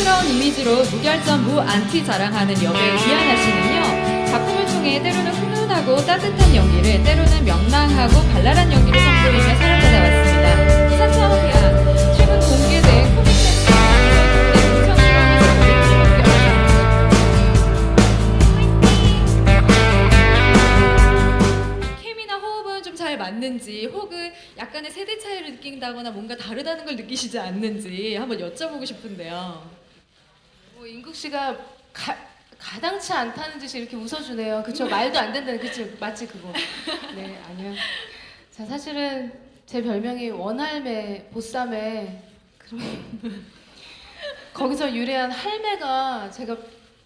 촌스러운 이미지로 무결점 무 안티 자랑하는 여배우 이하나 씨는요 작품을 통해 때로는 훈훈하고 따뜻한 연기를 때로는 명랑하고 발랄한 연기를 선보이며 사랑받아 왔습니다. 사차원이야 최근 공개된 코믹 맞는지 혹은 약간의 세대 차이를 느낀다거나 뭔가 다르다는 걸 느끼시지 않는지 한번 여쭤보고 싶은데요. 뭐 인국 씨가 가, 가당치 않다는 듯이 이렇게 웃어주네요. 그쵸? 말도 안 된다는 그치? 맞지 그거? 네 아니요. 자 사실은 제 별명이 원할매 보쌈에 그런 거기서 유래한 할매가 제가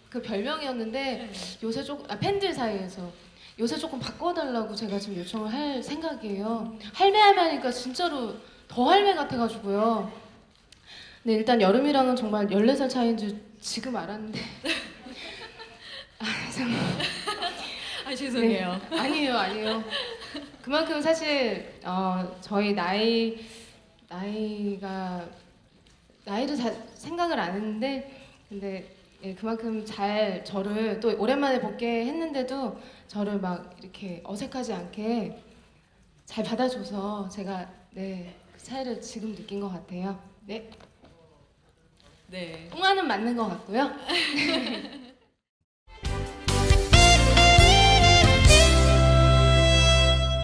그 별명이었는데 요새 조금 아, 팬들 사이에서 요새 조금 바꿔달라고 제가 지금 요청을 할 생각이에요. 할매 할매니까 진짜로 더 할매 같아가지고요. 네 일단 여름이랑은 정말 14살 차이인 줄 지금 알았는데 아, 참. 아 죄송해요. 네. 아니에요, 아니에요. 그만큼 사실 어, 저희 나이 나이가 나이를 잘 생각을 안 했는데 근데 예, 그만큼 잘 저를 또 오랜만에 뵙게 했는데도 저를 막 이렇게 어색하지 않게 잘 받아줘서 제가 네, 그 차이를 지금 느낀 것 같아요. 네, 네. 똥하는 맞는 것 같고요.